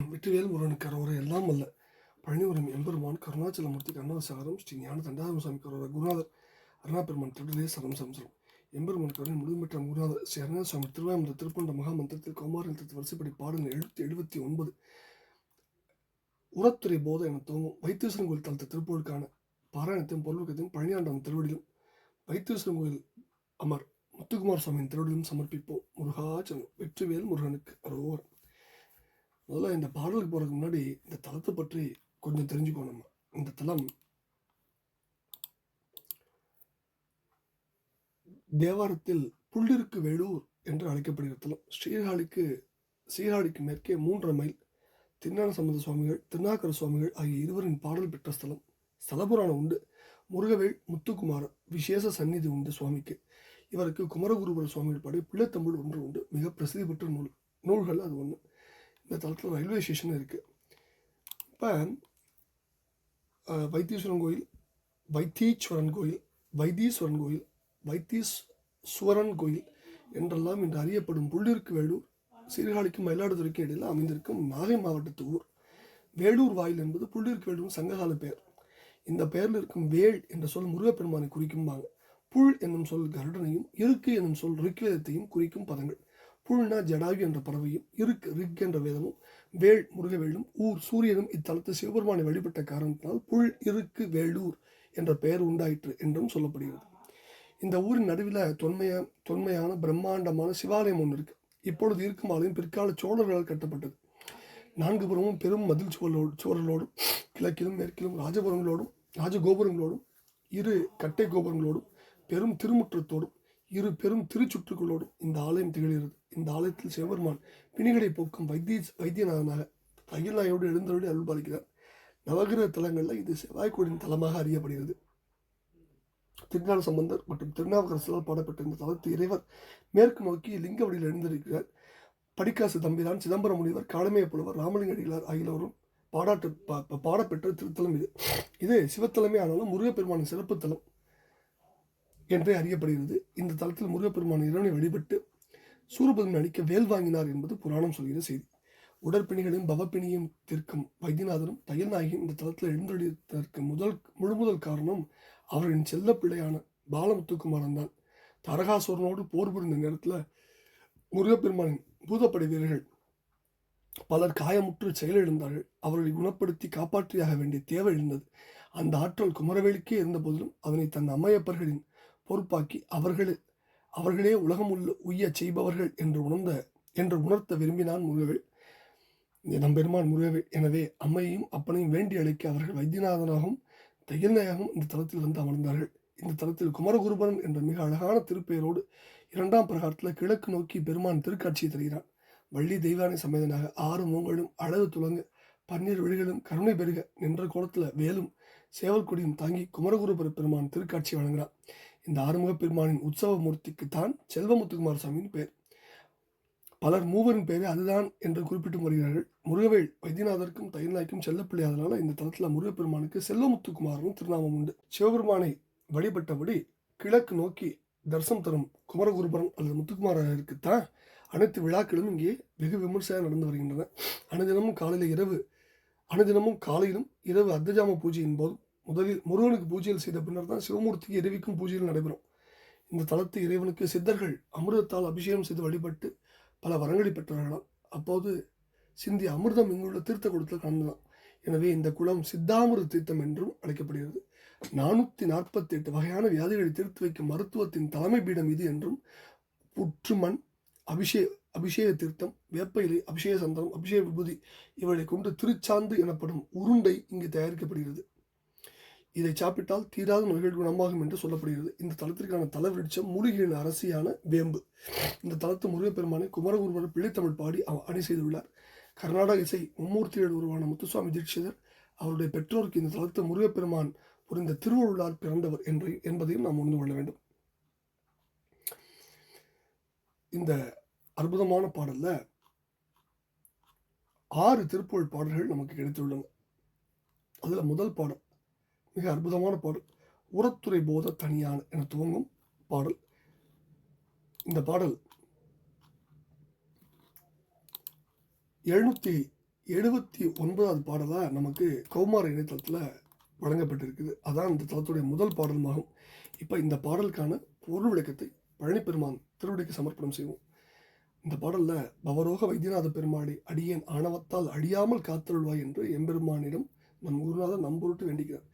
வெற்றிவேல் முருகனுக்கு கரோர எல்லாம் அல்ல. பழனிபுரம் எம்பெருமான் கருணாச்சலமூர்த்தி கண்ணவசாகரம் ஸ்ரீ ஞான தண்டாரம் சுவாமி கரோர குருநாதர் அருணாபெருமான் திருடலே சரம் சம்சரம் எம்பெருமான் கருணை முழுமைற்ற குருநாதர் ஸ்ரீ அருணா சுவாமி திருவாயமுத திருப்பண்ட மகாமந்திரத்தில் கௌமாரின் திருத்த வரிசைப்படி பாடல் எழுநூத்தி எழுபத்தி ஒன்பது. உரத்துறை போத என துவங்கும் வைத்தீஸ்வரன் கோயில் தளத்த திருப்பூருக்கான பாராயணத்தையும் பொருளுக்கத்தையும் பழனியாண்டவன் திருவடியிலும் வைத்தீஸ்வரன் கோயில் அமர் முத்துக்குமார் சுவாமியின் திருவடியிலும் சமர்ப்பிப்போம். முருகாச்சலம் வெற்றிவேல் முருகனுக்கு அரோர் முதல்ல இந்த பாடலுக்கு போகிறதுக்கு முன்னாடி இந்த தலத்தை பற்றி கொஞ்சம் தெரிஞ்சுக்கோ நம்ம. இந்த தலம் தேவாரத்தில் புள்ளிருக்கு வேலூர் என்று அழைக்கப்படுகிற தலம் ஸ்ரீஹாளிக்கு சீராடிக்கு மேற்கே மூன்றரை மைல் திருஞான சம்பந்த சுவாமிகள் திருநாக்கர சுவாமிகள் ஆகிய இருவரின் பாடல் பெற்ற ஸ்தலம். ஸ்தலபுராணம் உண்டு. முருகவேல் முத்துக்குமார் விசேஷ சந்நிதி உண்டு சுவாமிக்கு. இவருக்கு குமரகுருபுர சுவாமிகள் பாடி பிள்ளைத்தமிழ் ஒன்று உண்டு. மிக பிரசித்தி பெற்ற நூல் நூல்கள் அது ஒன்று இந்த தளத்தில் ரயில்வே ஸ்டேஷன் இருக்குது இப்போ வைத்தீஸ்வரன் கோயில் வைத்தீஸ்வரன் கோயில் வைத்தீஸ்வரன் கோயில் வைத்தீஸ்வரன் கோயில் என்றெல்லாம் இன்று அறியப்படும் புள்ளிருக்கு வேலூர் சீர்காழிக்கும் மயிலாடுதுறைக்கும் இடையில் அமைந்திருக்கும் நாகை மாவட்டத்து ஊர். வேலூர் வாயில் என்பது புள்ளிருக்கு வேலூர் சங்ககால பெயர். இந்த பெயரில் இருக்கும் வேள் என்ற சொல் முருகப்பெருமானை குறிக்கும்பாங்க. புல் என்னும் சொல் கருடனையும் இருக்கு என்னும் சொல் ரிக்வேதத்தையும் குறிக்கும் பதங்கள். புல்னா ஜடாயு என்ற பறவையும் இருக்கு ரிக் என்ற வேதமும் வேள் முருகவேலும் ஊர் சூரியனும் இத்தலத்து சிவபெருமானை வழிபட்ட காரணத்தினால் புல் இருக்கு வேளூர் என்ற பெயர் உண்டாயிற்று என்றும் சொல்லப்படுகிறது. இந்த ஊரின் நடுவில் தொன்மையா தொன்மையான பிரம்மாண்டமான சிவாலயம் ஒன்று இருக்கு. இப்பொழுது இருக்கும் ஆலயம் பிற்கால சோழர்களால் கட்டப்பட்டது. நான்கு புறமும் பெரும் மதில் சுவரோடு சுவர்களோடும் கிழக்கிலும் மேற்கிலும் ராஜபுரங்களோடும் ராஜகோபுரங்களோடும் இரு கட்டை கோபுரங்களோடும் பெரும் திருமுற்றத்தோடும் இரு பெரும் திருச்சுற்றுகளோடும் இந்த ஆலயம் திகழ்கிறது. இந்த ஆலயத்தில் சிவபெருமான் பிணிகளை போக்கும் வைத்திய வைத்தியநாதனாக அகிலாயோடு எழுந்தருடைய அருள் பாலிக்கிறார் நவகிரக தலங்களில் இது செவ்வாய்க்கோடின் தலமாக அறியப்படுகிறது. திருநாள் சம்பந்தர் மற்றும் திருநாவுக்கரசலால் பாடப்பட்ட இந்த தலத்து இறைவர் மேற்கு நோக்கி லிங்க வடியில் எழுந்திருக்கிறார். படிக்காசு தம்பிதான் சிதம்பரம் முனிவர் காலமேய புலவர் ராமலிங்க அடிகளார் ஆகியோரும் பாடாட்டு பா- பாடப்பெற்ற திருத்தலம் இது. இது சிவத்தலமே ஆனாலும் முருகப்பெருமானின் சிறப்பு தலம். என்றே அறியப்படுகிறது. இந்த தலத்தில் முருகப்பெருமான் இறைவனை வழிபட்டு சூரபதன் அளிக்க வேல் வாங்கினார் என்பது புராணம் சொல்கிற செய்தி. உடற்பிணிகளையும் பவப்பிணியும் தீர்க்கும் வைத்தியநாதனும் தையல்நாயகியும் இந்த தளத்தில் எழுந்தொழித்ததற்கு முதல் முழு முதல் காரணம் அவர்களின் செல்ல பிள்ளையான பாலமுத்துக்குமாரன் தான். தரகாசுரனோடு போர் புரிந்த நேரத்தில் முருகப்பெருமானின் பூதப்படை வீரர்கள் பலர் காயமுற்று செயலிழந்தார்கள். அவர்களை குணப்படுத்தி காப்பாற்றியாக வேண்டிய தேவை எழுந்தது அந்த ஆற்றல் குமரவேலுக்கே இருந்த போதிலும் அதனை தன் அம்மையப்பர்களின் பொறுப்பாக்கி அவர்களே அவர்களே உலகம் உள்ள உய்ய செய்பவர்கள் என்று உணர்ந்த என்று உணர்த்த விரும்பினான் முருகவள் நம் பெருமான் முருகவேல் எனவே அம்மையையும் அப்பனையும் வேண்டி அழைக்க அவர்கள் வைத்தியநாதனாகவும் தையல்நாயகம் இந்த தலத்தில் வந்து அமர்ந்தார்கள். இந்த தலத்தில் குமரகுருபரன் என்ற மிக அழகான திருப்பெயரோடு இரண்டாம் பிரகாரத்தில் கிழக்கு நோக்கி பெருமான் திருக்காட்சியை தருகிறான் வள்ளி தெய்வானை சமேதனாக ஆறு மூங்களும் அழகு துளங்க பன்னீர் விழிகளும் கருணை பெருக நின்ற கோலத்தில் வேலும் சேவல் கொடியும் தாங்கி குமரகுருபர பெருமான் திருக்காட்சி வழங்குகிறார். இந்த ஆறுமுக பெருமானின் உற்சவ மூர்த்திக்கு தான் செல்வமுத்துக்குமார சாமியின் பெயர் பலர் மூவரின் பெயரை அதுதான் என்று குறிப்பிட்டு வருகிறார்கள். முருகவேல் வைத்தியநாதருக்கும் தயிர்நாய்க்கும் செல்லப்பிள்ளையாதனால இந்த தளத்தில் முருகப்பெருமானுக்கு செல்வமுத்துக்குமாரும் திருநாமம் உண்டு. சிவபெருமானை வழிபட்டபடி கிழக்கு நோக்கி தரிசனம் தரும் குமரகுருபரன் அல்லது முத்துக்குமாரருக்குத்தான் அனைத்து விழாக்களும் இங்கே வெகு விமர்சையாக நடந்து வருகின்றன. அனுதினமும் காலையில் இரவு அனுதினமும் காலையிலும் இரவு அர்த்தஜாம பூஜையின் போதும் முதலில் முருகனுக்கு பூஜையில் செய்த பின்னர் தான் சிவமூர்த்திக்கு இறைவிக்கும் பூஜையில் நடைபெறும். இந்த தளத்து இறைவனுக்கு சித்தர்கள் அமிர்தத்தால் அபிஷேகம் செய்து வழிபட்டு பல வரங்களை பெற்றார்களாம் அப்போது சிந்தி அமிர்தம் இங்குள்ள தீர்த்த குளத்தில் கலந்துதான் எனவே இந்த குளம் சித்தாமிர்த தீர்த்தம் என்றும் அழைக்கப்படுகிறது. நானூற்றி நாற்பத்தி எட்டு வகையான வியாதிகளை தீர்த்து வைக்கும் மருத்துவத்தின் தலைமை பீடம் இது என்றும் புற்றுமண் அபிஷே அபிஷேக தீர்த்தம் வேப்ப இலை அபிஷேக சந்தனம் அபிஷேக விபூதி இவளை கொண்டு திருச்சாந்து எனப்படும் உருண்டை இங்கு தயாரிக்கப்படுகிறது. இதை சாப்பிட்டால் தீராத நோய்கள் குணமாகும் என்று சொல்லப்படுகிறது. இந்த தளத்திற்கான தல விருட்சம் மூலிகையின் அரசியான வேம்பு. இந்த தளத்து முருகப்பெருமானை குமரகுருவர் பிள்ளைத்தமிழ் பாடி அவர் அணி செய்துள்ளார். கர்நாடக இசை மும்மூர்த்திகள் உருவான முத்துசுவாமி தீட்சிதர் அவருடைய பெற்றோருக்கு இந்த தளத்து முருகப்பெருமான் புரிந்த திருவள்ளால் பிறந்தவர் என்று என்பதையும் நாம் உணர்ந்து கொள்ள வேண்டும். இந்த அற்புதமான பாடலில் ஆறு திருப்புகழ் பாடல்கள் நமக்கு கிடைத்துள்ளன. அதில் முதல் பாடல் மிக அற்புதமான பாடல். உரத்துறை போத தனியான என துவங்கும் பாடல். இந்த பாடல் எழுநூற்றி எழுபத்தி ஒன்பதாவது பாடலாக நமக்கு கௌமார இணையதளத்தில் வழங்கப்பட்டிருக்குது. அதான் இந்த தளத்துடைய முதல் பாடலுமாகும். இப்போ இந்த பாடலுக்கான பொருள் விளக்கத்தை பழனிப்பெருமான் திருவடிக்கு சமர்ப்பணம் செய்வோம். இந்த பாடலில் பவரோக வைத்தியநாத பெருமாளை அடியேன் ஆணவத்தால் அழியாமல் காத்தருள்வாய் என்று எம்பெருமானிடம் நம் குருநாதன் நம்பொருட்டு வேண்டிக்கிறார்.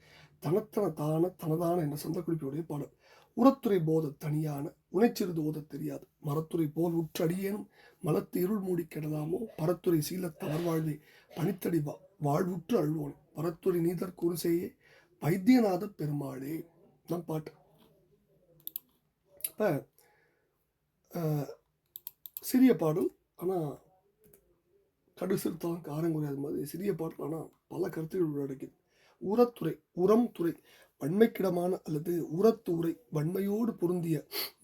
தனத்தன தான தனதான என்ற சந்தக்குறிப்பியுடைய பாடல். உரத்துறை போத தனியான உணைச்சிறுது ஓத தெரியாது. மரத்துறை போல் உற்றடியேனும் மலத்து இருள் மூடி கெடலாமோ? பரத்துறை சீலத் தவறுவாழ்வை பனித்தடி வா வாழ்வுற்று அழுவோன். பரத்துறை நீதர் குருசேயே வைத்தியநாத பெருமாளே. நம் பாட்டு. இப்போ சிறிய பாடல் ஆனால் கடு சிறுத்தாலும் காரம் குறையாத மாதிரி சிறிய பாடல் ஆனால் பல கருத்துகள் உள்ளடக்கிது உரத்துறை உரம் துறை வன்மைக்கிடமான அல்லது உரத்து உரை வன்மையோடு பொருந்திய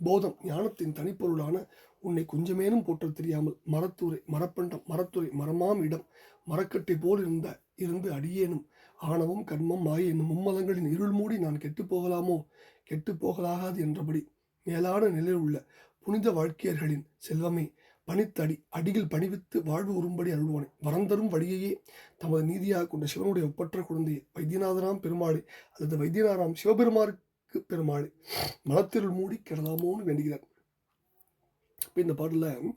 போதம் ஞானத்தின் தனிப்பொருளான உன்னை கொஞ்சமேனும் போற்றத் தெரியாமல் மரத்துறை மரப்பண்டம் மரத்துறை மரமாம் இடம் மரக்கட்டை போல் இருந்த இருந்து அடியேனும் ஆணவம் கர்மம் மாய என்னும் மும்மதங்களின் இருள் மூடி நான் கெட்டுப்போகலாமோ கெட்டுப் போகலாகாது என்றபடி மேலான நிலையில் உள்ள புனித வாழ்க்கையர்களின் செல்வமே பணித்தடி அடியில் பணிவித்து வாழ்வு உறும்படி அருள்வானே. வரந்தரும் வழியையே தமது நீதியாக கொண்ட சிவனுடைய ஒப்பற்ற குழந்தையை வைத்தியநாதராம் பெருமாளே அல்லது வைத்தியநாராம் சிவபெருமாருக்கு பெருமாளே மலத்திருள் மூடி கிடலாமோன்னு வேண்டுகிறார். இப்போ இந்த பாடலில்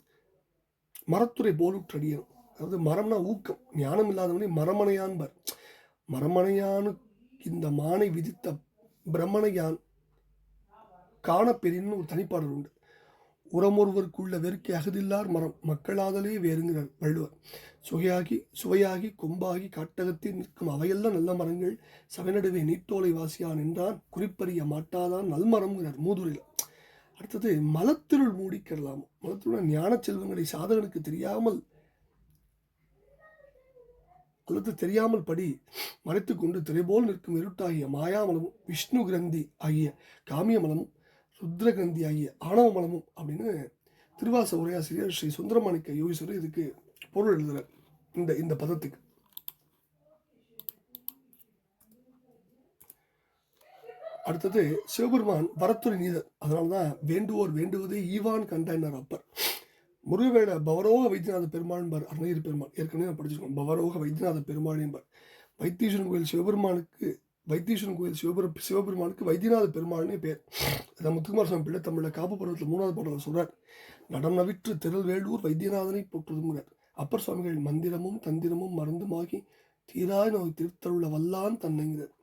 மரத்துறை போலுற்றடியனும் அதாவது மரம்னா ஊக்கம் ஞானம் இல்லாதவனே மரமனையான்பார் மரமனையானு இந்த மானை விதித்த பிரம்மணையான் காணப்பெறின்னு ஒரு தனிப்பாடல் உண்டு. உரமொருவருக்குள்ள வெறுக்கை அகதில்லார் மரம் மக்களாதலே வேறுங்கிறார் வள்ளுவர். சுவையாகி சுவையாகி கொம்பாகி காட்டகத்தில் நிற்கும் அவையெல்லாம் நல்ல மரங்கள். சவைநடுவே நீட்டோலை வாசியான் என்றான் குறிப்பறிய மாட்டாதான் நல்மரம்ங்கிறார் மூதுரையில் அடுத்தது மலத்திருள் மூடிக்கிறலாம்? மலத்திருள் ஞான செல்வங்களை சாதகனுக்கு தெரியாமல் அல்லது தெரியாமல் படி மறைத்து கொண்டு திரைபோல் நிற்கும் இருட்டாகிய மாயாமலமும் விஷ்ணு கிரந்தி ஆகிய காமியமலமும் ருத்ரகந்தி ஆகிய ஆணவ மலமும் அப்படின்னு திருவாச உரையாசிரியர் ஸ்ரீ சுந்தரமாணிக்க யோகீஸ்வரர் இதுக்கு பொருள் எழுதுகிறார் இந்த இந்த பதத்துக்கு. அடுத்தது சிவபெருமான் வரத்துறை நீதர். அதனால தான் வேண்டுவோர் வேண்டுவதே ஈவான் கண்டார் அப்பர். முருகவேட பவரோக வைத்தியநாத பெருமாள் என்பார் அருணகிரி பெருமாள். ஏற்கனவே நான் படிச்சிருக்கோம் பவரோக வைத்தியநாத பெருமாள் என்பார். வைத்தீஸ்வரன் கோயில் சிவபெருமானுக்கு வைத்தீஸ்வரன் கோயில் சிவபெரு சிவபெருமானுக்கு வைத்தியநாத பெருமாள்னே பேர். அதை முத்துக்குமார் சுவாமி பிள்ளை தமிழில் காப்பு பருவத்தில் மூணாவது பாடலில் சொல்கிறார் நடம் நவிற்று திரள் வேலூர் வைத்தியநாதனை போற்றுதுங்கிறார் அப்பர் சுவாமிகள் மந்திரமும் தந்திரமும் மருந்துமாகி தீராய் நோய் திருத்தருள வல்லான் தன்னைங்கிறார்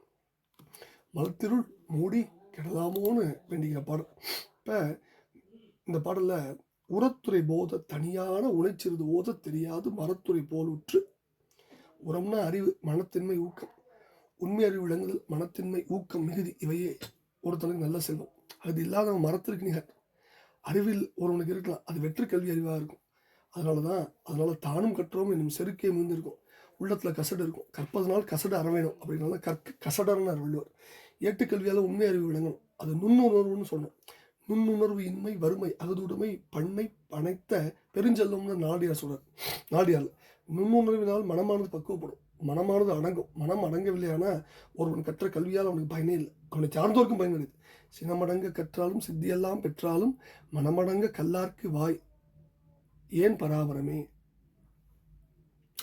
மலத்திருள் மூடி கெடலாமோன்னு வேண்டிக்கிற பாடல். இப்போ இந்த பாடலில் உரத்துறை போத தனியான உணர்ச்சிறது ஓத தெரியாது மரத்துறை போலுற்று உரம்னா அறிவு மனத்தின்மை ஊக்கம். உண்மை அறிவு விளங்குதல் மனத்தின்மை ஊக்கம் மிகுதி இவையே ஒருத்தனுக்கு நல்ல செல்வம். அது இல்லாதவன் மரத்திற்கு நிகர். அறிவில் ஒருவனுக்கு இருக்கலாம். அது வெற்று கல்வி அறிவாக இருக்கும். அதனால தான் அதனால தானும் கற்றோம் என்னும் செருக்கே மிகுந்திருக்கும். உள்ளத்தில் கசடு இருக்கும். கற்பதனால் கசடு அறவேணும் அப்படின்னால கற்க கசடர்னார் வள்ளுவர் ஏட்டுக்கல்வியால் உண்மை அறிவு விளங்கணும். அது நுண்ணுணர்வுன்னு சொன்னோம் நுண்ணுணர்வு இன்மை வறுமை அகதுடைமை பண்ணை பனைத்த பெருஞ்செல்லம்னு நாடியார் சொல்றார். நாடியார் நுண்ணுணர்வினால் மனமானது பக்குவப்படும். மனமானது அடங்கும். மனம் அடங்கவில்லையானா ஒருவன் கற்ற கல்வியால் அவனுக்கு பயனே இல்லை. அவனை சார்ந்தோருக்கும் பயன் கிடையாது. சினமடங்க கற்றாலும் சித்தியெல்லாம் பெற்றாலும் மனமடங்க கல்லார்க்கு வாய். ஏன் பராபரமே?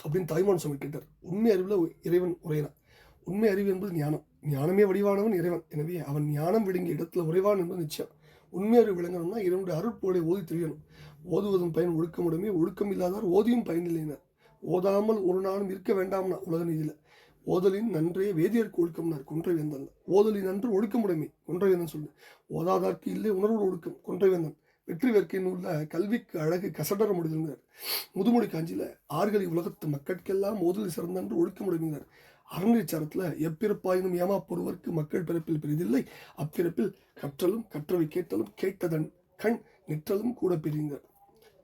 அப்படின்னு தாய்மான் சுவாமி கேட்டார். உண்மை அறிவில் இறைவன் உரையினான் உண்மை அறிவு என்பது ஞானம். ஞானமே வடிவானவன் இறைவன். எனவே அவன் ஞானம் விடுங்கிய இடத்துல உறைவான் என்பது நிச்சயம். உண்மை அறிவு விளங்கணும்னா இறைவனுடைய அருட்போலை ஓதி தெரியணும். ஓதுவதும் பயன் ஒழுக்கமுடமே ஒழுக்கம் இல்லாதார் ஓதியும் பயனில்லைனர் ஓதாமல் ஒரு நாளும் இருக்க வேண்டாம்னா உலக நிதியில். ஓதலின் நன்றே வேதியர்க்கு ஒழுக்கம்னார் குன்றவேந்தன். ஓதலின் நன்று ஒழுக்கமுடைமை கொன்றை வேந்தன் சொல்லு. ஓதாதார்க்கு இல்லை உணர்வு ஒழுக்கம் குன்றவேந்தன். வெற்றி வேர்க்கை உள்ள கல்விக்கு அழகு கசடர முடிதல்கிறார் முதுமொழி காஞ்சியில் ஆறுகளி உலகத்து மக்கட்கெல்லாம் ஓதல் சிறந்தன்று ஒழுக்கமுடைமைங்கிறார் சரத்தில் எப்பிறப்பாயினும் ஏமாப்பொருவருக்கு மக்கள் பிறப்பில் பெரிதில்லை அப்பிறப்பில் கற்றலும் கற்றவை கேட்டலும் கேட்டதன் கண் நிற்றலும் கூட பெரியுங்கிறார்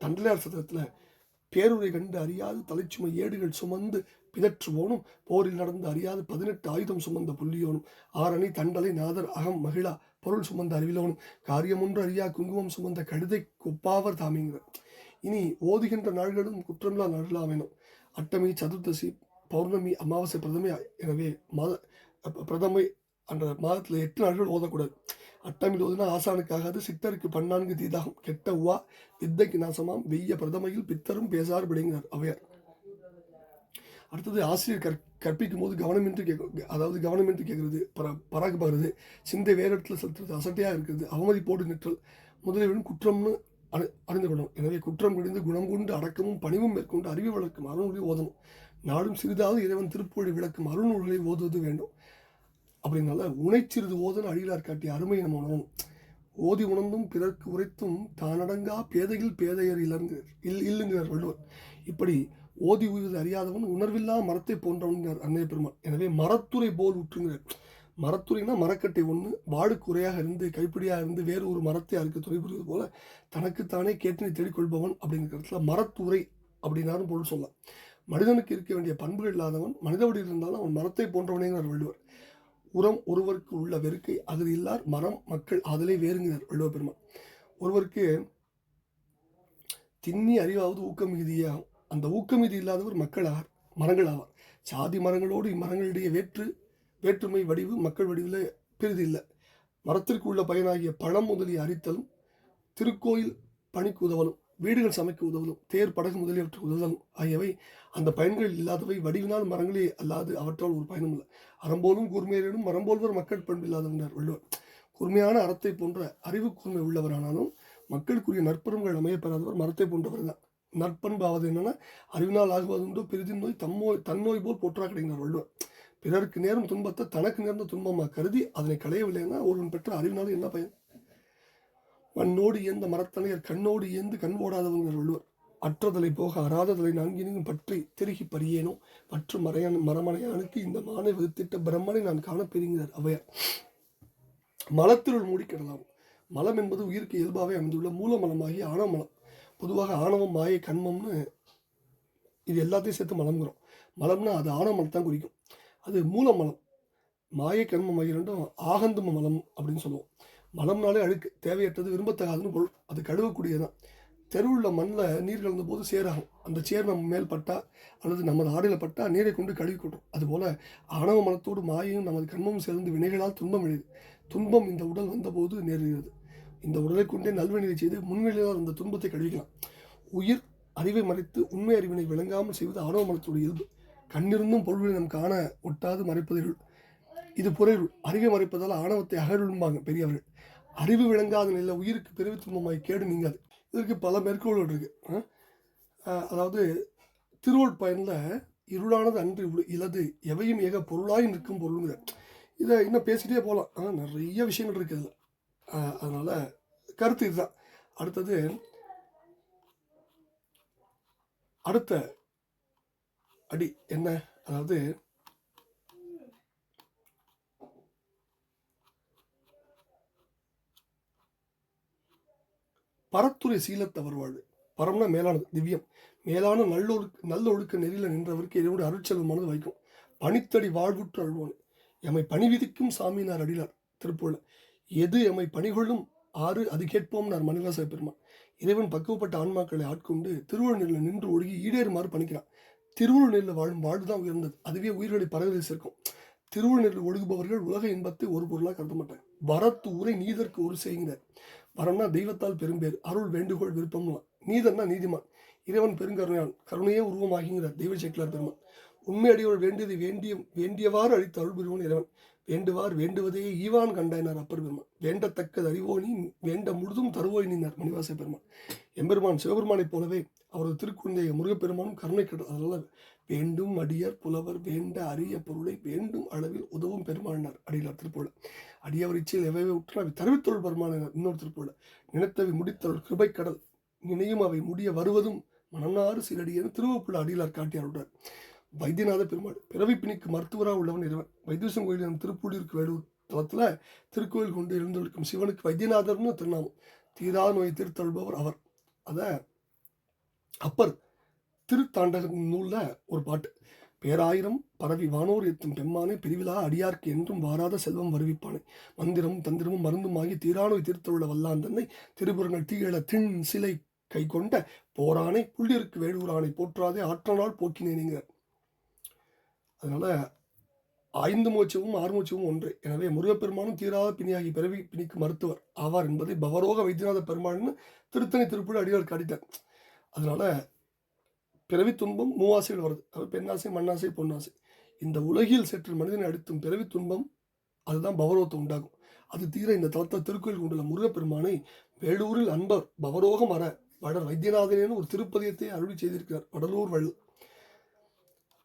தண்டலையார் சதத்தில் பேருரை கண்டு அறியாது தலைச்சுமை ஏடுகள் சுமந்து பிதற்றுவோனும் போரில் நடந்து அறியாது பதினெட்டு ஆயுதம் சுமந்த புள்ளியோனும் ஆரணி தண்டலை நாதர் அகம் மகிழா பொருள் சுமந்த அறிவிலோனும் காரியமொன்று அறியா குங்குமம் சுமந்த கழுதை கொப்பாவர் தாமிங்கிற. இனி ஓதுகின்ற நாள்களும் குற்றமில்லா நாள்களா வேணும் அட்டமி சதுர்தசி பௌர்ணமி அமாவாசை பிரதமை எனவே மத பிரதமை அந்த மாதத்தில் எட்டு நாட்கள் ஓதக்கூடாது. அட்டமில் ஓதுனா ஆசானுக்காகாது சித்தருக்கு பன்னான்கு தீதாகும். கெட்ட உவா வித்தைக்கு நாசமாம் வெய்ய பிரதமையில் பித்தரும் பேசார் பிடிங்கிறார் அவையார். அடுத்தது ஆசிரியர் கற் கற்பிக்கும் போது கவனமின்றி கேட்க அதாவது கவனமின்றி கேட்குறது பர பராக்கு பார்க்குறது சிந்தை வேறு இடத்துல செலுத்துறது அசட்டையாக இருக்கிறது அவமதிப்போடு நிற்றல் முதலியவன் குற்றம்னு அணு அறிந்து கொள்ளணும். எனவே குற்றம் குடிந்து குணம் கொண்டு அடக்கமும் பணிவும் மேற்கொண்டு அறிவு வளர்க்கும் அருள்மொழி ஓதணும். நாடும் சிறிதாவது இறைவன் திருப்பொழி விளக்கும் அருள்நூல்களை ஓதுவது வேண்டும். அப்படின்னால உனைச்சிறிது ஓதன் அழிலார் காட்டிய அருமை நம்ம உணரணும் ஓதி உணர்ந்தும் பிறர்க்கு உரைத்தும் தானடங்கா பேதையில் பேதையர் இலங்கிறார் இல் இல்லுங்கிறார் வள்ளுவர். இப்படி ஓதி உயிர் அறியாதவன் உணர்வில்லா மரத்தை போன்றவன்கிறார் அன்னைய பெருமான் எனவே மரத்துறை போல் உற்றுங்கிறார். மரத்துறைனா மரக்கட்டை ஒன்று வாடுக்குறையாக இருந்து கைப்பிடியாக இருந்து வேறு ஒரு மரத்தை அறுக்க துணை புரிவது போல தனக்குத்தானே கேட்டினை தேடிக்கொள்பவன் அப்படிங்கிற இடத்துல மரத்துறை அப்படின்னாலும் பொருள் சொல்லலாம். மனிதனுக்கு இருக்க வேண்டிய பண்புகள் இல்லாதவன் மனித வடிவில் இருந்தாலும் அவன் மரத்தை போன்றவனேங்கிறார் வள்ளுவர். உரம் ஒருவருக்கு உள்ள வெறுக்கை அதில் இல்லார் மரம் மக்கள் அதிலே வேறுங்கிறார் வள்ளுவ பெருமான். ஒருவருக்கு திண்ணி அறிவாவது ஊக்கம் மிகுதியாகும் அந்த ஊக்கமிதி இல்லாதவர் மக்கள் மரங்கள் ஆவார் சாதி மரங்களோடு இம்மரங்களிடையே வேற்று வேற்றுமை வடிவு மக்கள் வடிவில் பெரிது இல்லை மரத்திற்கு உள்ள பயனாகிய பழம் முதலிய அரித்தலும் திருக்கோயில் பணிக்கு உதவலும். வீடுகள் சமைக்க உதவுதும் தேர் படகு முதலியவற்றுக்கு உதவலும் ஆகியவை அந்த பயன்கள் இல்லாதவை. வடிவினால் மரங்களே அல்லாது அவற்றால் ஒரு பயனும் இல்லை. அறம்போலும் கூர்மையிலும் மரம்போல்வர் மக்கள் பண்பு இல்லாதவனார் வள்ளுவர். கூர்மையான அறத்தை போன்ற அறிவு கூர்மை உள்ளவரானாலும் மக்களுக்குரிய நற்பண்புகள் அமையப்பெறாதவர் மரத்தை போன்றவர் தான். நற்பண்பாவது என்னன்னா அறிவினால் ஆகுவதுண்டோ பெரிதின் நோய் தம்மோய் தன்னோய் போல் போற்றா கிடைக்கிறார் வள்ளுவர். பிறருக்கு நேரும் துன்பத்தை தனக்கு நேர்ந்த துன்பமாக கருதி அதனை களையவில்லைன்னா ஒருவன் பெற்ற அறிவினால் என்ன பயன்? மண்ணோடு இயந்த மரத்தனையர் கண்ணோடு இயந்து கண் ஓடாதவங்க வள்ளுவர் அற்றதலை போக அறாததலை நான்கினும் பற்றி திருகி பறியேனோ மற்றும் மறையான் மரமனையானுக்கு இந்த மானை வகுத்திட்ட பிரம்மனை நான் காணப்பெறுகிறார் அவையார். மலத்திருள் மூடிக்கிடலாம் மலம் என்பது உயிருக்கு இயல்பாகவே அமைந்துள்ள மூலமலமாகி ஆணவமலம் பொதுவாக ஆணவம் மாயை கண்மம்னு இது எல்லாத்தையும் சேர்த்து மலம்ங்கிறோம். மலம்னா அது ஆணவ மலம் தான் குறிக்கும். அது மூலமலம். மாயை கண்மம் ஆகிய ரெண்டும் ஆகந்தும மலம் அப்படின்னு சொல்லுவோம். மலம்னாலே அழுக்கு தேவையற்றது விரும்பத்தகாதுன்னு பொருள். அது கழுவக்கூடியதான் தெருவுள்ள மண்ணில் நீர் கலந்த போது சேராகும். அந்த சேர் நம்ம மேல் பட்டா அல்லது நமது ஆடையில் பட்டா நீரை கொண்டு கழுவி கொட்டும். அதுபோல் ஆணவ மனத்தோடு மாயையும் நமது கண்மமும் சேர்ந்து வினைகளால் துன்பம் எழுது. துன்பம் இந்த உடல் வந்தபோது நேருகிறது. இந்த உடலை கொண்டே நல்வினை செய்து முன்வெளியால் அந்த துன்பத்தை கழுவிக்கலாம். உயிர் அறிவை மறைத்து உண்மை அறிவினை விளங்காமல் செய்வது ஆணவ மனத்துடைய இயல்பு. கண்ணிருந்தும் பொருள்களை நம் காண ஒட்டாது மறைப்பதில் இது பொருள் அறிவை மறைப்பதால் ஆணவத்தை அகழும்பாங்க பெரியவர்கள். அறிவு விளங்காத நிலையில் உயிருக்கு பெருவி துன்பமாய் கேடு நீங்காது. இதற்கு பல மேற்கோள்கள் இருக்கு. அதாவது திருவள் பயனில் இருளானது அன்று இலது எவையும் ஏக பொருளாய் நிற்கும் பொருளுங்கிற இதை இன்னும் பேசிகிட்டே போகலாம் ஆனால் நிறைய விஷயங்கள் இருக்குது இதில். அதனால் கருத்து இதுதான். அடுத்தது அடுத்த அடி என்ன? அதாவது பரத்துறை சீலத்தவர் வாழ்வு பரம்னா மேலானது திவ்யம். மேலான நல்லொழுக்க நல்லொழுக்க நெறியில் நின்றவருக்கு இதனுடைய அருட்செல்வமானது வைக்கும். பணித்தடி வாழ்வுற்று அழுவான் எம்மை பணி விதிக்கும் சாமினார் அடிலார் திருப்பூர்ல எது எம்மை பணிகொள்ளும் ஆறு அது கேட்போம்னார் மணிவாச பெருமான். இறைவன் பக்குவப்பட்ட ஆன்மாக்களை ஆட்கொண்டு திருவள்ளுவரில் நின்று ஒழுகி ஈடேறுமாறு பணிக்கிறான் திருவள்ளுவரில் வாழும் வாழ்வு தான் உயர்ந்தது. அதுவே உயிர்களை பரவலை சேர்க்கும். திருவள்ளுவரில் ஒழுகுபவர்கள் உலக இன்பத்தை ஒரு பொருளாக கருத மாட்டாங்க வரத்து உரை நீதற்கு ஒரு செய்கிறார். வரம்னா தெய்வத்தால் பெரும்பேர் அருள் வேண்டுகோள் விருப்பம்லாம் நீதன்னா நீதிமான். இறைவன் பெருங்கருணையான் கருணையே உருவமாகிங்கிறார் தெய்வ சேக்கிலார் பெருமான். உண்மை வேண்டியது வேண்டிய வேண்டியவாறு அழித்து அருள் புரிவன் இறைவன். வேண்டுவார் வேண்டுவதையே ஈவான் கண்டாயினார் அப்பர் பெருமான். வேண்டத்தக்கது அறிவோனி வேண்ட முழுதும் தருவோய் நின்றார் மணிவாச பெருமான். எம்பெருமான் சிவபெருமானைப் போலவே அவரது திருக்குழந்தைய முருகப்பெருமானும் கருணை கடல் அதனால் வேண்டும் அடியர் புலவர் வேண்ட அரிய பொருளை வேண்டும் அளவில் உதவும் பெருமானார் அடிகளார் திருப்போல. அடியவர் இச்சையில் எவையவை உற்று அவை தருவித்தொழில் பெருமானார் இன்னொரு திருப்போல நினைத்தவை முடித்தொள் கிருபை கடல் நினையும் அவை முடிய வருவதும் மனநாறு சிலடியென திருவப்புள்ள அடியிலார் காட்டியாருடன் வைத்தியநாத பெருமாள் பிறவி பிணிக்கு மருத்துவராக உள்ளவன் இறைவன். வைத்தீசன் கோயில் எனும் திருப்பூடிற்கு வேலூர் தளத்தில் திருக்கோயில் கொண்டு எழுந்தொழிக்கும் சிவனுக்கு வைத்தியநாதர்னு திருநாமம். தீரா நோய் திருத்தழுபவர் அவர். அதை அப்பர் திருத்தாண்டகம் நூலில் ஒரு பாட்டு. பேராயிரம் பரவி வானோர் எத்தும் பெம்மானே பிரிவிலா அடியார்க்கு என்றும் வாராத செல்வம் வருவிப்பானே. மந்திரமும் தந்திரமும் மருந்துமாகி தீரானோய் தீர்த்துள்ள வல்லான் தன்னை திருப்புறங்கள் தீயள திண் சிலை கை கொண்ட போரானை புள்ளிருக்கு வேடூரானை போற்றாதே ஆற்றனால் போக்கினேனுங்கிறார் அதனால ஐந்து மூச்சவும் ஆறு மூச்சமும் ஒன்று. எனவே முருகப்பெருமானும் தீராத பிணியாகி பிறவி பிணிக்கு மருத்துவர். ஆவார் என்பதை பவரோக வைத்தியநாத பெருமாள்னு திருத்தணி திருப்புழ அடியார் காட்டிட்டார். அதனால பிறவி துன்பம் மூவாசைகள் வருது. அது பெண்ணாசை மண்ணாசை பொன்னாசை. இந்த உலகில் சற்று மனிதனை அடித்தும் பிறவி துன்பம் அதுதான் பவரோகத்தை உண்டாகும். அது தீர இந்த தளத்தை திருக்கோயில் கொண்டுள்ள முருகப்பெருமானை வேலூரில் அன்பர் பவரோகம் வர வட வைத்தியநாதனேன்னு ஒரு திருப்பதியத்தை அருள் செய்திருக்கிறார். வடலூர் வள்ளு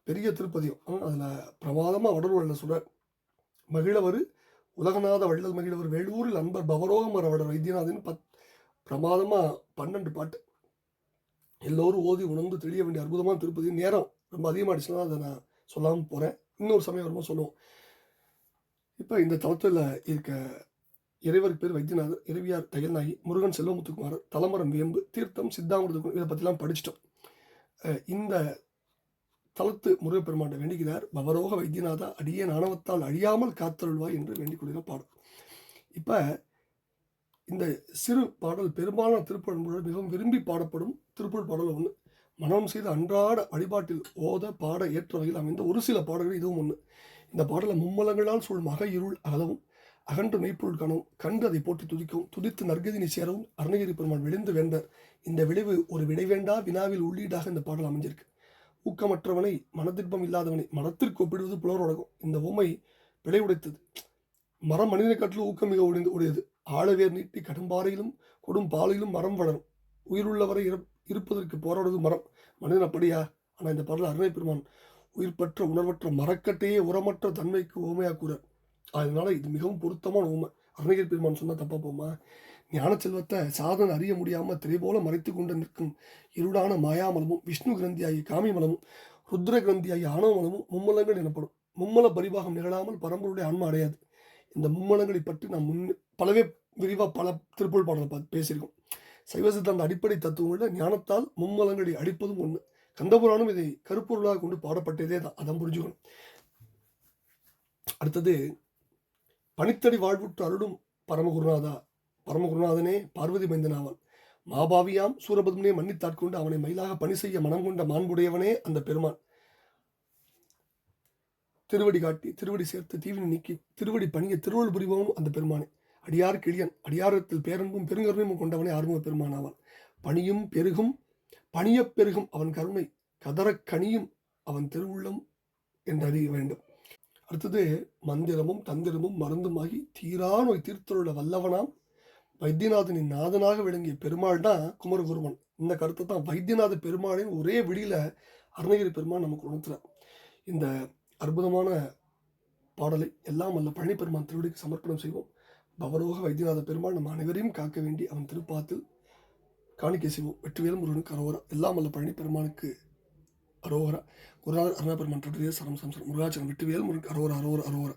பெரிய திருப்பதியம். அதில் பிரமாதமாக வடலூர் வள்ள சொல்கிறார் மகிழவர் உலகநாத வள்ளல் மகிழவர் வேலூரில் அன்பர் பவரோகம் வர வட வைத்தியநாதன் பத் பிரமாதமாக பன்னெண்டு பாட்டு. எல்லோரும் ஓதி உணர்ந்து தெளிய வேண்டிய அற்புதமான திருப்பதி நேரம் ரொம்ப அதிகமாகிடுச்சுன்னா அதை நான் சொல்லாமல் போகிறேன் இன்னொரு சமயம் வரும்போது சொல்லுவோம். இப்போ இந்த தளத்தில் இருக்க இறைவருக்கு பேர் வைத்தியநாதர் இறைவியார் தையல்நாயகி முருகன் செல்வமுத்துக்குமார் தலமரம் வேம்பு தீர்த்தம் சித்தாமிரதம் இதை பற்றிலாம் படிச்சிட்டோம். இந்த தளத்து முருகப்பெருமாண்டை வேண்டுகிறார் பவரோக வைத்தியநாதா அடியே நாணவத்தால் அழியாமல் காத்தருள்வாய் என்று வேண்டிக் கொள்கிற பாடம் இப்போ இந்த சிறு பாடல் பெரும்பாலான திருப்பழம்புகள் மிகவும் விரும்பி பாடப்படும் திருப்புள் பாடல் ஒன்று மனம் செய்த அன்றாட வழிபாட்டில் ஓத பாட ஏற்ற வகையில் அமைந்த ஒரு சில பாடல்கள் இதுவும் ஒன்று இந்த பாடலை மும்மலங்களால் சூழ் மக இருள் அகலவும் அகன்று மெய்ப்பொருள் கணவும் கண்டு அதை போட்டி துதிக்கவும் துதித்து நற்கதினை சேரவும் அருணகிரி பெருமான் விளைந்து வேண்டர் இந்த விளைவு ஒரு விடை வேண்டா வினாவில் உள்ளீடாக இந்த பாடல் அமைஞ்சிருக்கு. ஊக்கமற்றவனை மனதிற்பம் இல்லாதவனை மனத்திற்கு ஒப்பிடுவது புலர் உலகம் இந்த உமை விளை உடைத்தது மரம் மனிதனை காட்டிலும் ஊக்கம் மிக உடைந்து உடையது ஆழவேர் நீட்டி கடும்பாறையிலும் கொடும் பாலையிலும் மரம் வளரும். உயிருள்ளவரை இறப் இருப்பதற்கு போராடுவது மரம். மனிதன் அப்படியா? ஆனால் இந்த பாடல் அருணை பெருமான். உயிர்பற்ற உணர்வற்ற மரக்கட்டையே உரமற்ற தன்மைக்கு ஓமையாக கூற. அதனால இது மிகவும் பொருத்தமான உண்மை அருணகிரி பெருமான் சொன்னால் தப்பா போமா? ஞான செல்வத்தை சாதனை அறிய முடியாமல் திரைபோல மறைத்து கொண்டு நிற்கும் இருடான மாயாமலமும் விஷ்ணு கிரந்தியாகி காமிமலமும் ருத்ர கிரந்தியாகி ஆணவமலமும் மும்மலங்கள் எனப்படும். மும்மல பரிபாகம் நிகழாமல் பரம்பருடைய ஆன்மா அடையாது. இந்த மும்மலங்களை பற்றி நாம் முன் பலவே விரிவாக பல திருப்பூர் பாடலை பார்த்து பேசியிருக்கோம். சைவ சித்தாந்த அடிப்படை தத்துவங்களில் ஞானத்தால் மும்மலங்களை அடிப்பதும் ஒன்று கந்தபுராணம் இதை கருப்பொருளாக கொண்டு பாடப்பட்டதே தான். அதான் புரிஞ்சுக்கணும். அடுத்தது பனித்தடி வாழ்வுற்று அருளும் பரமகுருநாதா. பரமகுருநாதனே பார்வதி மைந்தனாவான் மாபாவியாம் சூரபத்மனே மன்னித்தாட்கொண்டு அவனை மயிலாக பணி செய்ய மனம் கொண்ட மாண்புடையவனே அந்த பெருமான். திருவடி காட்டி திருவடி சேர்த்து தீவினை நீக்கி திருவடி பணிய திருவள்ளுவர் புரிபவனும் அந்த பெருமானே. அடியார் கிளியன். அடியாரத்தில் பேரன்பும் பெருங்கருணையும் கொண்டவனே ஆறுமுக பெருமானாவான் பணியும் பெருகும் பணியப் பெருகும் அவன் கருணை. கதறக் கனியும் அவன் திருவுள்ளம் என்று அறிய வேண்டும். அடுத்தது மந்திரமும் தந்திரமும் மருந்துமாகி தீரா நோய் தீர்த்துள்ள வல்லவனாம். வைத்தியநாதனின் நாதனாக விளங்கிய பெருமாள் தான் குமரகுருவன். இந்த கருத்தை தான் வைத்தியநாத பெருமாளின் ஒரே விடியில் அருணகிரி பெருமாள் நமக்கு உணர்த்துறார். இந்த அற்புதமான பாடலை எல்லாம் அல்ல பழனி பெருமான் திருவடிக்கு சமர்ப்பணம் செய்வோம். பவரோக வைத்தியநாத பெருமாள் நம்ம அனைவரையும் காக்க வேண்டி அவன் திருப்பாத்தில் காணிக்கை செய்வோம். வெற்றிவேல் முருகனுக்கு அரோகரா. எல்லாம் அல்ல பழனி பெருமானுக்கு அரோகரா. குருநாதர் அருணா பெருமான் சரம் சம்சரம் முருகாச்சரம் வெற்றிவேல் முருகன் அரோரா அரோரா அரோரா